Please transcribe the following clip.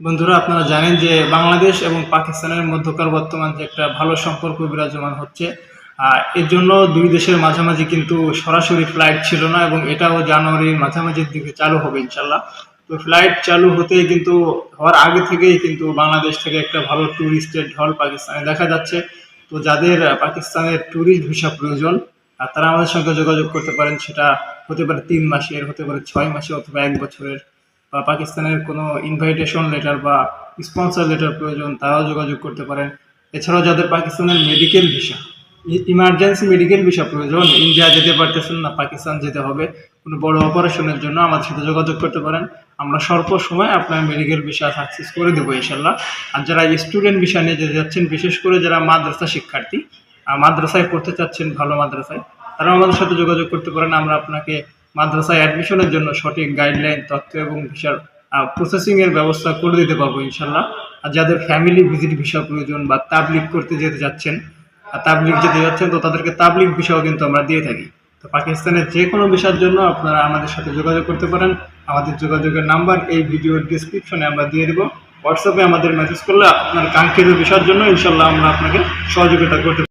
বন্ধুরা, আপনারা জানেন যে বাংলাদেশ এবং পাকিস্তানের মধ্যকার বর্তমান যে একটা ভালো সম্পর্ক বিরাজমান হচ্ছে। আর এর জন্য দুই দেশের মাঝামাঝি কিন্তু সরাসরি ফ্লাইট ছিল না এবং এটাও জানুয়ারির মাঝামাঝির দিকে চালু হবে ইনশাল্লাহ তো ফ্লাইট চালু হতেই কিন্তু, হওয়ার আগে থেকেই কিন্তু বাংলাদেশ থেকে একটা ভালো ট্যুরিস্টের ঢল পাকিস্তানে দেখা যাচ্ছে। তো যাদের পাকিস্তানের ট্যুরিস্ট ভিসা প্রয়োজন, আর তারা আমাদের সঙ্গে যোগাযোগ করতে পারেন, সেটা হতে পারে তিন মাসের, হতে পারে ছয় মাসের অথবা এক বছরের। বা পাকিস্তানের কোনো ইনভাইটেশন লেটার বা স্পন্সর লেটার প্রয়োজন, তারাও যোগাযোগ করতে পারেন। এছাড়াও যাদের পাকিস্তানের medical visa emergency medical visa প্রয়োজন ইন্ডিয়া যেতে পারতেছেন না, পাকিস্তান যেতে হবে, কোনো বড় অপারেশনের জন্য আমাদের সাথে যোগাযোগ করতে পারেন। আমরা স্বল্প সময় আপনার মেডিকেল ভিসা সাকসেস করে দেবো, ইনশাল্লাহ। আর যারা স্টুডেন্ট ভিসা নিয়ে যেতে যাচ্ছেন, বিশেষ করে যারা মাদ্রাসা শিক্ষার্থী মাদ্রাসায় পড়তে চাচ্ছেন, ভালো মাদ্রাসায় তারা আমাদের সাথে যোগাযোগ করতে পারেন। আমরা আপনাকে মাদ্রাসায় অ্যাডমিশনের জন্য সঠিক গাইডলাইন তথ্য এবং ভিসার প্রসেসিংয়ের ব্যবস্থা করে দিতে পারব ইনশাল্লাহ। আর যাদের ফ্যামিলি ভিজিট ভিসা প্রয়োজন বা তাবলিগ করতে যেতে যাচ্ছেন, আর তাবলিগ যেতে যাচ্ছেন, তো তাদেরকে তাবলিগ ভিসাও কিন্তু আমরা দিয়ে থাকি। তো পাকিস্তানের যে কোনো বিষয়ের জন্য আপনারা আমাদের সাথে যোগাযোগ করতে পারেন। আমাদের যোগাযোগের নাম্বার এই ভিডিওর ডিসক্রিপশনে আমরা দিয়ে দেবো। হোয়াটসঅ্যাপে আমাদের মেসেজ করলে আপনার কাঙ্ক্ষিত বিষয়ের জন্য ইনশাল্লাহ আমরা আপনাকে সহযোগিতা করতে